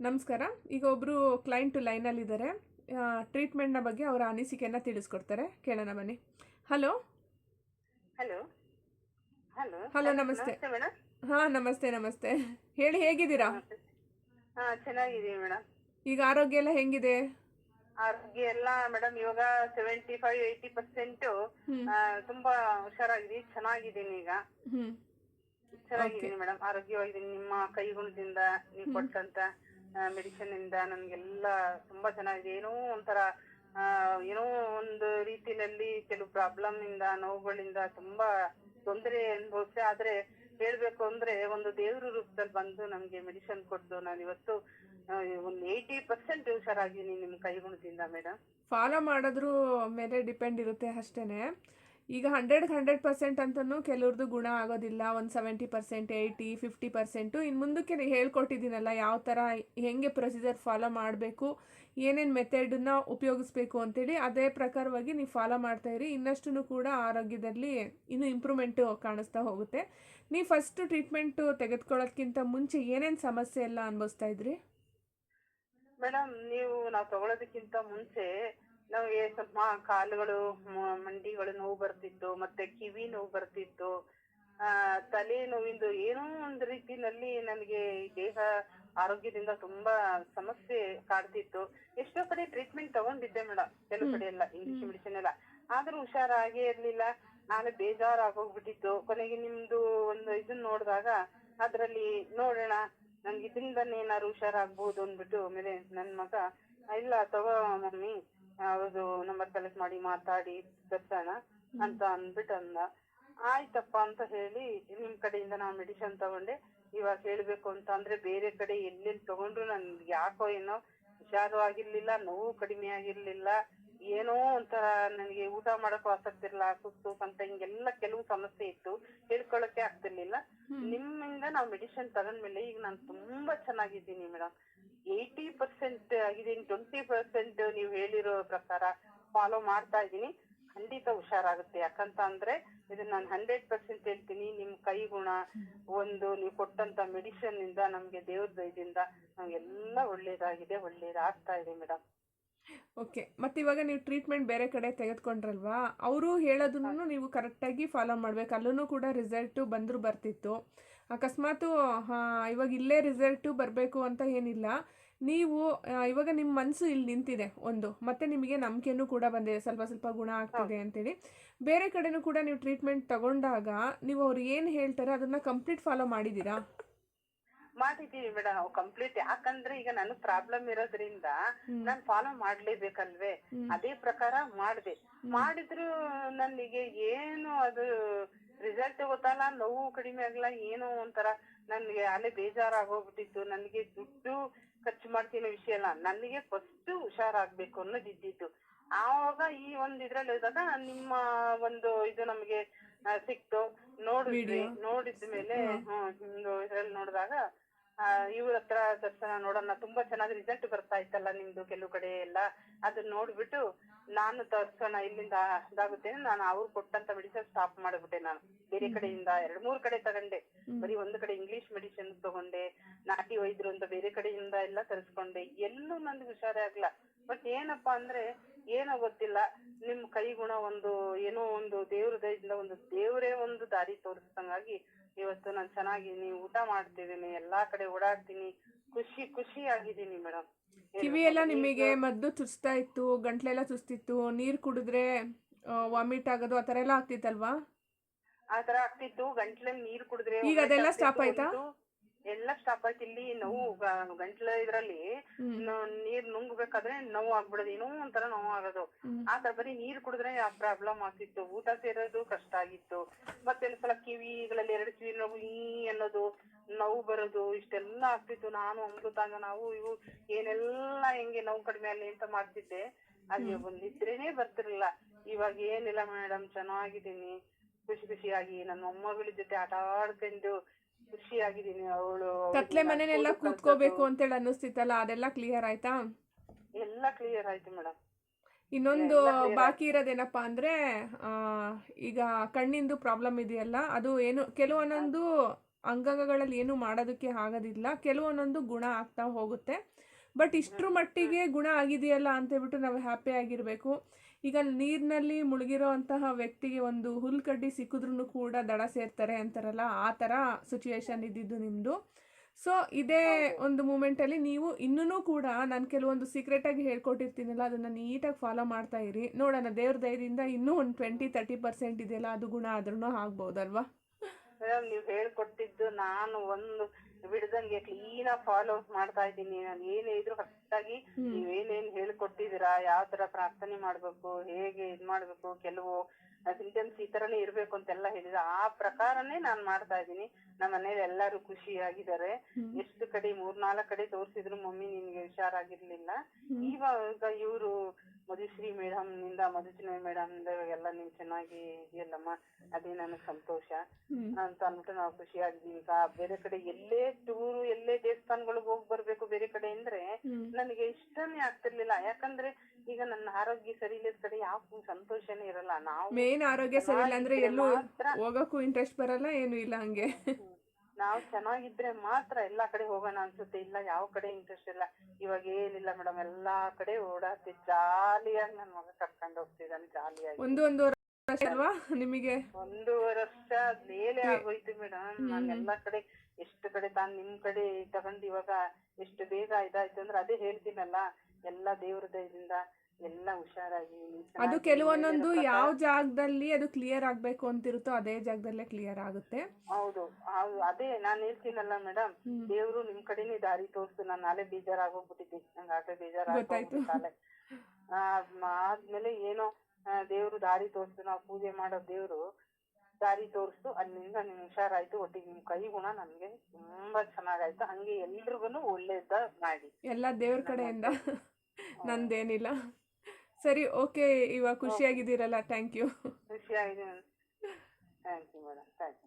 ನಮಸ್ಕಾರ. ಈಗ ಒಬ್ಬರು ಕ್ಲೈಂಟು ಲೈನಲ್ಲಿದ್ದಾರೆ. ಟ್ರೀಟ್ಮೆಂಟ್ನ ಬಗ್ಗೆ ಅವರ ಅನಿಸಿಕೆಯನ್ನು ತಿಳಿಸ್ಕೊಡ್ತಾರೆ. ಕೇಳೋಣ ಬನ್ನಿ. ಹಲೋ ಹಲೋ ಹಲೋ ಹಲೋ ನಮಸ್ತೆ. ಮೇಡಮ್ ಹಾಂ ನಮಸ್ತೆ ನಮಸ್ತೆ. ಹೇಳಿ ಹೇಗಿದ್ದೀರಾ? ಹಾ ಚೆನ್ನಾಗಿದೀನಿ ಮೇಡಮ್ ಈಗ ಆರೋಗ್ಯ ಎಲ್ಲ ಹೆಂಗಿದೆ? ಆರೋಗ್ಯ ಎಲ್ಲ ಮೇಡಮ್ ಇವಾಗ ಸೆವೆಂಟಿ ಫೈವ್ ಏಯ್ಟಿ ಪರ್ಸೆಂಟ್. ತುಂಬಾ ಹುಷಾರಾಗಿದೆ ಚೆನ್ನಾಗಿದ್ದೀನಿ ಈಗ. ಚೆನ್ನಾಗಿದೀನಿ ಚೆನ್ನಾಗಿದ್ದೀನಿ ಮೇಡಮ್ ಆರೋಗ್ಯವಾಗಿದ್ದೀನಿ. ನಿಮ್ಮ ಕೈಗುಣದಿಂದ ನೀವು ಕೊಟ್ಟಂತ ಮೆಡಿಸಿನ್ ಇಂದ ನನ್ಗೆಲ್ಲ ತುಂಬಾ ಚೆನ್ನಾಗಿದೆ. ಏನೋ ಒಂಥರ ಏನೋ ಒಂದು ರೀತಿನಲ್ಲಿ ಕೆಲವು ಪ್ರಾಬ್ಲಮ್ ಇಂದ, ನೋವುಗಳಿಂದ ತುಂಬಾ ತೊಂದರೆ ಅನುಭವಿಸಿ, ಆದ್ರೆ ಹೇಳ್ಬೇಕು ಅಂದ್ರೆ ಒಂದು ದೇವ್ರ ರೂಪದಲ್ಲಿ ಬಂದು ನಮ್ಗೆ ಮೆಡಿಸಿನ್ ಕೊಟ್ಟು ನಾನು ಇವತ್ತು ಒಂದು ಏಯ್ಟಿ ಪರ್ಸೆಂಟ್ ಹುಷಾರಾಗಿದ್ದೀನಿ ನಿಮ್ ಕೈಗುಣದಿಂದ ಮೇಡಮ್ ಫಾಲೋ ಮಾಡಿದ್ರು ಮೇಲೆ ಡಿಪೆಂಡ್ ಇರುತ್ತೆ ಅಷ್ಟೇ ಈಗ ಹಂಡ್ರೆಡ್ ಹಂಡ್ರೆಡ್ ಪರ್ಸೆಂಟ್ ಅಂತಲೂ ಕೆಲವ್ರದ್ದು ಗುಣ ಆಗೋದಿಲ್ಲ. ಒಂದು seventy percent eighty fifty percent. ಇನ್ನು ಮುಂದಕ್ಕೆ ಹೇಳ್ಕೊಟ್ಟಿದ್ದೀನಲ್ಲ, ಯಾವ ಥರ ಹೆಂಗೆ ಪ್ರೊಸೀಜರ್ ಫಾಲೋ ಮಾಡಬೇಕು, ಏನೇನು ಮೆಥಡನ್ನ ಉಪಯೋಗಿಸ್ಬೇಕು ಅಂತೇಳಿ ಅದೇ ಪ್ರಕಾರವಾಗಿ ನೀವು ಫಾಲೋ ಮಾಡ್ತಾ ಇರಿ. ಇನ್ನಷ್ಟು ಕೂಡ ಆರೋಗ್ಯದಲ್ಲಿ ಇನ್ನೂ ಇಂಪ್ರೂವ್ಮೆಂಟು ಕಾಣಿಸ್ತಾ ಹೋಗುತ್ತೆ. ನೀವು ಫಸ್ಟ್ ಟ್ರೀಟ್ಮೆಂಟು ತೆಗೆದುಕೊಳ್ಳೋದ್ಕಿಂತ ಮುಂಚೆ ಏನೇನು ಸಮಸ್ಯೆ ಎಲ್ಲ ಅನುಭವಿಸ್ತಾ ಇದ್ರಿ? ಮೇಡಮ್, ನೀವು ನಾವು ತಗೊಳ್ಳೋದಕ್ಕಿಂತ ಮುಂಚೆ ನಮಗೆ ಸ್ವಲ್ಪ ಕಾಲುಗಳು ಮಂಡಿಗಳು ನೋವು ಬರ್ತಿತ್ತು ಮತ್ತೆ ಕಿವಿ ನೋವು ಬರ್ತಿತ್ತು. ಆ ತಲೆ ನೋವಿಂದು ಏನೋ ಒಂದು ರೀತಿನಲ್ಲಿ ನನಗೆ ದೇಹ ಆರೋಗ್ಯದಿಂದ ತುಂಬಾ ಸಮಸ್ಯೆ ಕಾಡ್ತಿತ್ತು. ಎಷ್ಟೋ ಕಡೆ ಟ್ರೀಟ್ಮೆಂಟ್ ತಗೊಂಡಿದ್ದೆ ಮೇಡಮ್ ಕೆಲವು ಕಡೆ ಎಲ್ಲ ಇಂಗ್ಲಿಷ್ ಮೆಡಿಸಿನ್ ಎಲ್ಲ. ಆದ್ರೂ ಹುಷಾರಾಗೇ ಇರ್ಲಿಲ್ಲ. ನಾಳೆ ಬೇಜಾರಾಗೋಗ್ಬಿಟ್ಟಿತ್ತು. ಕೊನೆಗೆ ನಿಮ್ದು ಒಂದು ಇದನ್ನ ನೋಡಿದಾಗ ಅದ್ರಲ್ಲಿ ನೋಡೋಣ ನನ್ಗೆ ಇದರಿಂದನೇ ಏನಾದ್ರು ಹುಷಾರಾಗ್ಬೋದು ಅಂದ್ಬಿಟ್ಟು ಆಮೇಲೆ ನನ್ ಮಗ ಇಲ್ಲ ತಗೋ ಮಮ್ಮಿ ಅವ್ರದ್ದು ನಂಬರ್ ಕಲೆಕ್ಟ್ ಮಾಡಿ ಮಾತಾಡಿ ತರ್ಸೋಣ ಅಂತ ಅಂದ್ಬಿಟ್ಟು ಅಂದ. ಆಯ್ತಪ್ಪ ಅಂತ ಹೇಳಿ ನಿಮ್ ಕಡೆಯಿಂದ ನಾವು ಮೆಡಿಸಿನ್ ತಗೊಂಡೆ. ಇವಾಗ ಹೇಳ್ಬೇಕು ಅಂತ ಅಂದ್ರೆ ಬೇರೆ ಕಡೆ ಎಲ್ಲೆಲ್ಲಿ ತಗೊಂಡ್ರು ನನ್ಗೆ ಯಾಕೋ ಏನೋ ಹುಷಾರು ಆಗಿರ್ಲಿಲ್ಲ ನೋವು ಕಡಿಮೆ ಆಗಿರ್ಲಿಲ್ಲ ಏನೋ ಒಂಥರ ನನಗೆ ಊಟ ಮಾಡಕ್ಕೂ ಆಸಕ್ತಿ ಇರಲ್ಲ ಸುಸ್ತು ಅಂತ ಹಿಂಗೆಲ್ಲ ಕೆಲವು ಸಮಸ್ಯೆ ಇತ್ತು. ಹೇಳ್ಕೊಳಕ್ಕೆ ಆಗ್ತಿರ್ಲಿಲ್ಲ. ನಿಮ್ಮಿಂದ ನಾವು ಮೆಡಿಸಿನ್ ತಗೊಂಡ್ಮೇಲೆ ಈಗ ನಾನು ತುಂಬಾ ಚೆನ್ನಾಗಿದ್ದೀನಿ ಮೇಡಮ್ ಏಯ್ಟಿ ಪರ್ಸೆಂಟ್ ಆಗಿದ್ದೀನಿ ಟ್ವೆಂಟಿ ಪರ್ಸೆಂಟ್ ನೀವು ಹೇಳಿರೋ ಪ್ರಕಾರ ಫಾಲೋ ಮಾಡ್ತಾ ಇದ್ದೀನಿ. ಖಂಡಿತ ಹುಷಾರಾಗುತ್ತೆ. ಯಾಕಂತ ಅಂದ್ರೆ ಇದನ್ನ ನಾನು ಹಂಡ್ರೆಡ್ ಪರ್ಸೆಂಟ್ ಹೇಳ್ತೀನಿ. ನಿಮ್ ಕೈ ಗುಣ ಒಂದು ನೀವು ಕೊಟ್ಟಂತ ಮೆಡಿಸಿನ್ ಇಂದ ನಮ್ಗೆ ದೇವ್ರ ದಯದಿಂದ ನಮ್ಗೆಲ್ಲ ಒಳ್ಳೇದಾಗಿದೆ ಒಳ್ಳೇದಾಗ್ತಾ ಇದೆ ಮೇಡಮ್ ಓಕೆ ಮತ್ತೆ ಇವಾಗ ನೀವು ಟ್ರೀಟ್ಮೆಂಟ್ ಬೇರೆ ಕಡೆ ತೆಗೆದುಕೊಂಡ್ರಲ್ವಾ? ಅವರು ಹೇಳೋದನ್ನು ನೀವು ಕರೆಕ್ಟಾಗಿ ಫಾಲೋ ಮಾಡ್ಬೇಕು. ಅಲ್ಲೂ ಕೂಡ ರಿಸಲ್ಟು ಬಂದರೂ ಬರ್ತಿತ್ತು. ಅಕಸ್ಮಾತು ಇವಾಗ ಇಲ್ಲೇ ರಿಸಲ್ಟು ಬರಬೇಕು ಅಂತ ಏನಿಲ್ಲ. ನೀವು ಇವಾಗ ನಿಮ್ಮ ಮನಸ್ಸು ಇಲ್ಲಿ ನಿಂತಿದೆ ಒಂದು. ಮತ್ತೆ ನಿಮಗೆ ನಂಬಿಕೆನೂ ಕೂಡ ಬಂದಿದೆ. ಸ್ವಲ್ಪ ಸ್ವಲ್ಪ ಗುಣ ಆಗ್ತಿದೆ ಅಂತೇಳಿ. ಬೇರೆ ಕಡೆನೂ ಕೂಡ ನೀವು ಟ್ರೀಟ್ಮೆಂಟ್ ತಗೊಂಡಾಗ ನೀವು ಅವ್ರು ಏನು ಹೇಳ್ತಾರೆ ಅದನ್ನ ಕಂಪ್ಲೀಟ್ ಫಾಲೋ ಮಾಡಿದ್ದೀರಾ? ಮಾಡಿದೀವಿ ಮೇಡಮ್ ಕಂಪ್ಲೀಟ್ ಯಾಕಂದ್ರೆ ಈಗ ನನಗ್ ಪ್ರಾಬ್ಲಮ್ ಇರೋದ್ರಿಂದ ನಾನ್ ಫಾಲೋ ಮಾಡ್ಲೇಬೇಕಲ್ವೇ? ಅದೇ ಪ್ರಕಾರ ಮಾಡ್ದೆ. ಮಾಡಿದ್ರು ನನಗೆ ಏನು ಅದು ರಿಸಲ್ಟ್ ಗೊತ್ತಲ್ಲ ನೋವು ಕಡಿಮೆ ಆಗಲ್ಲ ಏನೋ ಒಂಥರ ನನ್ಗೆ ಅಲ್ಲೇ ಬೇಜಾರಾಗೋಗ್ಬಿಟ್ಟಿತ್ತು. ನನಗೆ ದುಡ್ಡು ಖರ್ಚು ಮಾಡ್ತಿರೋ ವಿಷಯ ಅಲ್ಲ ನನಗೆ ಫಸ್ಟ್ ಹುಷಾರಾಗ್ಬೇಕು ಅನ್ನೋದಿದ್ದಿತ್ತು ಆವಾಗ ಈ ಒಂದ್ ಇದ್ರಲ್ಲಿ ಹೋದಾಗ ನಿಮ್ಮ ಒಂದು ಇದು ನಮ್ಗೆ ಸಿಕ್ತು. ನೋಡಿದ್ವಿ ನೋಡಿದ್ಮೇಲೆ ಹ್ಮ್ ಇದ್ರಲ್ಲಿ ನೋಡಿದಾಗ ಇವ್ರ ಹತ್ರ ದರ್ಶನ ನೋಡೋಣ. ತುಂಬಾ ಚೆನ್ನಾಗಿ ರಿಸಲ್ಟ್ ಬರ್ತಾ ಇತ್ತಲ್ಲ ನಿಮ್ದು ಕೆಲವು ಕಡೆ ಎಲ್ಲ. ಅದನ್ನ ನೋಡ್ಬಿಟ್ಟು ನಾನು ತರ್ಸೋಣ ಇಲ್ಲಿಂದ ಇದಾಗುತ್ತೆ ನಾನು ಅವ್ರು ಕೊಟ್ಟಂತ ಮೆಡಿಸನ್ ಸ್ಟಾಪ್ ಮಾಡ್ಬಿಟ್ಟೆ ನಾನು. ಬೇರೆ ಕಡೆಯಿಂದ ಎರಡ್ ಮೂರ್ ಕಡೆ ತಗೊಂಡೆ. ಬರೀ ಒಂದು ಕಡೆ ಇಂಗ್ಲಿಷ್ ಮೆಡಿಸಿನ್ ತಗೊಂಡೆ. ನಾಟಿ ವೈದ್ಯರು ಅಂತ ಬೇರೆ ಕಡೆಯಿಂದ ಎಲ್ಲ ತರಿಸ್ಕೊಂಡೆ. ಎಲ್ಲೂ ನನ್ಗೆ ಹುಷಾರೇ ಆಗ್ಲ ಬಟ್ ಏನಪ್ಪಾ ಅಂದ್ರೆ ಏನೋ ಗೊತ್ತಿಲ್ಲ. ನಿಮ್ ಕೈ ಗುಣ ಒಂದು ಏನೋ ಒಂದು ದೇವ್ರ ದಯದಿಂದ ಒಂದು ದೇವ್ರೇ ಒಂದು ದಾರಿ ತೋರಿಸ್ದಂಗಾಗಿ ಇವತ್ತು ನಾನು ಚೆನ್ನಾಗಿದ್ದೀನಿ ಊಟ ಮಾಡ್ತಿದ್ದೀನಿ ಎಲ್ಲಾ ಕಡೆ ಓಡಾಡ್ತೀನಿ ಖುಷಿ ಖುಷಿ ಆಗಿದ್ದೀನಿ ಮೇಡಮ್ ಕಿವಿ ಎಲ್ಲ ನಿಮಗೆ ಮದ್ದು ಚುಚ್ತಾ ಇತ್ತು ಗಂಟ್ಲೆಲ್ಲ ಸುಸ್ತಿತ್ತು ನೀರ್ ಕುಡಿದ್ರೆ ವಾಮಿಟ್ ಆಗೋದು ಆತರ ಎಲ್ಲಾ ಆಗ್ತಿತ್ತಲ್ವಾ? ಆತರ ತರ ಆಗ್ತಿತ್ತು ಗಂಟ್ಲಲ್ಲಿ ನೀರ್ ಕುಡಿದ್ರೆ ಈಗ ಅದೆಲ್ಲ ಸ್ಟಾಪ್ ಆಯ್ತಾ? ಎಲ್ಲ ಸ್ಟಾಪ್ ಆಯ್ತು. ಇಲ್ಲಿ ನೋವು ಗಂಟ್ಲ ಇದ್ರಲ್ಲಿ ನೀರ್ ನುಂಗ್ಬೇಕಾದ್ರೆ ನೋವು ಆಗ್ಬಿಡೋದು. ಏನೋ ಒಂಥರ ನೋವು ಆಗೋದು. ಆತರ ಬರಿ ಬರೀ ನೀರ್ ಕುಡಿದ್ರೆ ಆ ಪ್ರಾಬ್ಲಮ್ ಆಗ್ತಿತ್ತು. ಊಟ ಸೇರೋದು ಕಷ್ಟ ಆಗಿತ್ತು. ಮತ್ತೆ ಒಂದ್ಸಲ ಕಿವಿಗಳಲ್ಲಿ ಎರಡು ಕಿವಿ ನೋವು ಈ ಅನ್ನೋದು ನೋವು ಬರೋದು ಇಷ್ಟೆಲ್ಲ ಆಗ್ತಿತ್ತು. ನಾನು ಅಮೃತಾಂಗ ನಾವು ಇವು ಏನೆಲ್ಲ ಹೆಂಗೆ ನೋವು ಕಡಿಮೆ ಅಲ್ಲಿ ಅಂತ ಮಾಡ್ತಿದ್ದೆ. ಅಲ್ಲಿ ಒಂದ್ ನಿದ್ರೆನೇ ಬರ್ತಿರ್ಲಿಲ್ಲ. ಇವಾಗ ಏನಿಲ್ಲ ಮೇಡಮ್ ಚೆನ್ನಾಗಿದ್ದೀನಿ. ಖುಷಿ ಖುಷಿಯಾಗಿ ನನ್ನ ಮೊಮ್ಮಗಳ ಜೊತೆ ಆಟ ಆಡ್ಕೊಂಡು ಖುಷಿಯಾಗಿದ್ದೀನಿ ಅವಳು ಕತ್ಲೆ ಮನೆನೆಲ್ಲ ಕೂತ್ಕೋಬೇಕು ಅಂತೇಳಿ ಅನ್ನಿಸ್ತಿತ್ತಲ್ಲ ಅದೆಲ್ಲ ಕ್ಲಿಯರ್ ಆಯ್ತಾ? ಎಲ್ಲ ಕ್ಲಿಯರ್ ಆಯ್ತು ಮೇಡಮ್. ಇನ್ನೊಂದು ಬಾಕಿ ಇರೋದೇನಪ್ಪ ಅಂದ್ರೆ ಈಗ ಕಣ್ಣಿಂದು ಪ್ರಾಬ್ಲಮ್ ಇದೆಯಲ್ಲ ಅದು ಏನು ಕೆಲವೊಂದೊಂದು ಅಂಗಾಂಗಗಳಲ್ಲಿ ಏನು ಮಾಡೋದಕ್ಕೆ ಆಗೋದಿಲ್ಲ ಕೆಲವೊಂದೊಂದು ಗುಣ ಆಗ್ತಾ ಹೋಗುತ್ತೆ. ಬಟ್ ಇಷ್ಟರ ಮಟ್ಟಿಗೆ ಗುಣ ಆಗಿದೆಯಲ್ಲ ಅಂತ ಹೇಳ್ಬಿಟ್ಟು ನಾವು ಹ್ಯಾಪಿ ಆಗಿರಬೇಕು. ಈಗ ನೀರಿನಲ್ಲಿ ಮುಳುಗಿರೋ ಅಂತಹ ವ್ಯಕ್ತಿಗೆ ಒಂದು ಹುಲ್ಕಡ್ಡಿ ಸಿಕ್ಕಿದ್ರೂ ಕೂಡ ದಡ ಸೇರ್ತಾರೆ ಅಂತಾರಲ್ಲ ಆ ಥರ ಸಿಚುವೇಶನ್ ಇದ್ದಿದ್ದು ನಿಮ್ಮದು ಸೊ ಇದೇ ಒಂದು ಮೂಮೆಂಟಲ್ಲಿ ನೀವು ಇನ್ನೂ ಕೂಡ ನಾನು ಕೆಲವೊಂದು ಸೀಕ್ರೆಟಾಗಿ ಹೇಳ್ಕೊಟ್ಟಿರ್ತೀನಲ್ಲ ಅದನ್ನು ನೀಟಾಗಿ ಫಾಲೋ ಮಾಡ್ತಾ ಇರಿ. ನೋಡೋಣ ದೇವ್ರ ದಯದಿಂದ ಇನ್ನೂ ಒಂದು ಟ್ವೆಂಟಿ ತರ್ಟಿ ಪರ್ಸೆಂಟ್ ಇದೆಯಲ್ಲ ಅದು ಗುಣ ಆದ್ರೂ ಆಗ್ಬೋದಲ್ವಾ? ನೀವ್ ಹೇಳ್ಕೊಟ್ಟಿದ್ದು ನಾನು ಒಂದು ಬಿಡದಂಗೆ ಕ್ಲೀನ್ ಆಗಿ ಫಾಲೋ ಮಾಡ್ತಾ ಇದ್ದೀನಿ. ನಾನು ಏನೇ ಇದ್ರು ಕರೆಕ್ಟಾಗಿ ನೀವ್ ಏನೇನ್ ಹೇಳ್ಕೊಟ್ಟಿದೀರಾ ಯಾವ ತರ ಪ್ರಾರ್ಥನೆ ಮಾಡ್ಬೇಕು? ಹೇಗೆ ಇದ್ ಮಾಡ್ಬೇಕು ಕೆಲವು ಸಿಂಟಮ್ಸ್ ಈ ತರನೇ ಇರ್ಬೇಕು ಅಂತೆಲ್ಲ ಹೇಳಿದ್ರು. ಆ ಪ್ರಕಾರನೇ ನಾನ್ ಮಾಡ್ತಾ ಇದ್ದೀನಿ. ನಮ್ಮ ಮನೇಲಿ ಎಲ್ಲಾರು ಖುಷಿಯಾಗಿದ್ದಾರೆ. ಎಷ್ಟು ಕಡೆ ಮೂರ್ನಾಲ್ಕು ಕಡೆ ತೋರ್ಸಿದ್ರು ಮಮ್ಮಿ ನಿನ್ಗೆ ಹುಷಾರಾಗಿರ್ಲಿಲ್ಲ. ಆಗಿರ್ಲಿಲ್ಲ ಇವಾಗ ಇವರು ಮಧುಶ್ರೀ ಮೇಡಮ್ನಿಂದ ಮಧುಶ್ರೀ ಮೇಡಮ್ ಎಲ್ಲ ನೀವ್ ಚೆನ್ನಾಗಿ ಇದೆಯಲ್ಲಮ್ಮ? ಅದೇ ನನಗ್ ಸಂತೋಷ. ಅಂತ ಅಂದ್ಬಿಟ್ಟು ನಾವು ಖುಷಿಯಾಗಿದ್ದೀವಿ. ಈಗ ಬೇರೆ ಕಡೆ ಎಲ್ಲೇ ಟೂರು ಎಲ್ಲೇ ದೇವಸ್ಥಾನಗಳಿಗೆ ಹೋಗಿ ಬರ್ಬೇಕು ಬೇರೆ ಕಡೆ ಅಂದ್ರೆ. ನನಗೆ ಇಷ್ಟನೇ ಆಗ್ತಿರ್ಲಿಲ್ಲ. ಯಾಕಂದ್ರೆ ಈಗ ನನ್ನ ಆರೋಗ್ಯ ಸರಿ ಇಲ್ಲದ ಕಡೆ ಯಾವ ಸಂತೋಷನೇ ಇರಲ್ಲ. ನಾವು ಮೇನ್ ಆರೋಗ್ಯ ಸರಿ ಇಲ್ಲ ಅಂದ್ರೆ ಎಲ್ಲೂ ಹೋಗಕ್ಕೂ ಇಂಟ್ರೆಸ್ಟ್ ಬರಲ್ಲ ಏನು ಇಲ್ಲ ಹಂಗೆ. ನಾವು ಚೆನ್ನಾಗಿದ್ರೆ ಮಾತ್ರ ಎಲ್ಲಾ ಕಡೆ ಹೋಗೋಣ ಅನ್ಸುತ್ತೆ. ಇಲ್ಲ ಯಾವ ಕಡೆ ಇಂಟ್ರೆಸ್ಟ್ ಇಲ್ಲ. ಇವಾಗ ಏನಿಲ್ಲ ಮೇಡಮ್ ಎಲ್ಲಾ ಕಡೆ ಓಡಾಡ್ತಿ ಜಾಲಿಯಾಗಿ ನನ್ ಮಗ ಕರ್ಕೊಂಡು ಹೋಗ್ತಿದ್ದಾನೆ ಜಾಲಿಯಾಗಿ. ಒಂದು ಒಂದು ವರ್ಷ ಅಲ್ವಾ ನಿಮಗೆ? ಒಂದೂವರೆ ವರ್ಷ ಮೇಲೆ ಆಗೋಯ್ತು ಮೇಡಮ್ ನಾನು ಎಲ್ಲಾ ಕಡೆ ಎಷ್ಟು ಕಡೆ ತಾನು ನಿಮ್ ಕಡೆ ತಗೊಂಡು ಇವಾಗ ಎಷ್ಟು ಬೇಗ ಇದಾಯ್ತು ಅಂದ್ರೆ ಅದೇ ಹೇಳ್ತೀನಲ್ಲ. ಎಲ್ಲಾ ದೇವ್ರ ದಯದಿಂದ ಎಲ್ಲ ಹುಷಾರಾಗಿ ಅದು ಕೆಲವೊಂದೊಂದು ಯಾವ ಜಾಗದಲ್ಲಿ ಅದು ಕ್ಲಿಯರ್ ಆಗ್ಬೇಕು ಅಂತಿರುತ್ತೋ ಅದೇ ಜಾಗದಲ್ಲೇ ಕ್ಲಿಯರ್ ಆಗುತ್ತೆ. ಹೌದು ಹೌದು. ಅದೇ ನಾನ್ ಹೇಳ್ತೀನಲ್ಲ ಮೇಡಮ್. ದೇವ್ರು ನಿಮ್ ಕಡೆನೇ ದಾರಿ ತೋರಿಸ್ತು ನಾನ್ ನಾಳೆ ಬೇಜಾರಾಗೋಗ್ಬಿಟ್ಟಿದ್ದೆ. ನಂಗೆ ಆಟೋ ಗೊತ್ತಾಯ್ತು. ಬೇಜಾರಾಗೋಗ್ಬಿಟ್ಟಾಲೆ ಆದ್ಮೇಲೆ ಏನೋ ಆ, ದೇವ್ರು ದಾರಿ ತೋರಿಸ್ತು ನಾವು ಪೂಜೆ ಮಾಡೋ ದೇವ್ರು ದಾರಿ ತೋರಿಸ್ತು ಅಲ್ಲಿಂದ ನಿಮ್ ಹುಷಾರಾಯ್ತು. ಒಟ್ಟಿಗೆ ನಿಮ್ ಕೈ ಗುಣ ನಮ್ಗೆ ತುಂಬಾ ಚೆನ್ನಾಗಾಯ್ತು. ಹಂಗೆ ಎಲ್ರಿಗೂ ಒಳ್ಳೇದ ಮಾಡಿ. ಎಲ್ಲ ದೇವ್ರ ಕಡೆಯಿಂದ. ನಂದೇನಿಲ್ಲ. ಸರಿ ಓಕೆ ಇವಾಗ ಖುಷಿಯಾಗಿದ್ದೀರಲ್ಲ ಥ್ಯಾಂಕ್ ಯು. ಖುಷಿಯಾಗಿದೆ. Thank you madam thank you.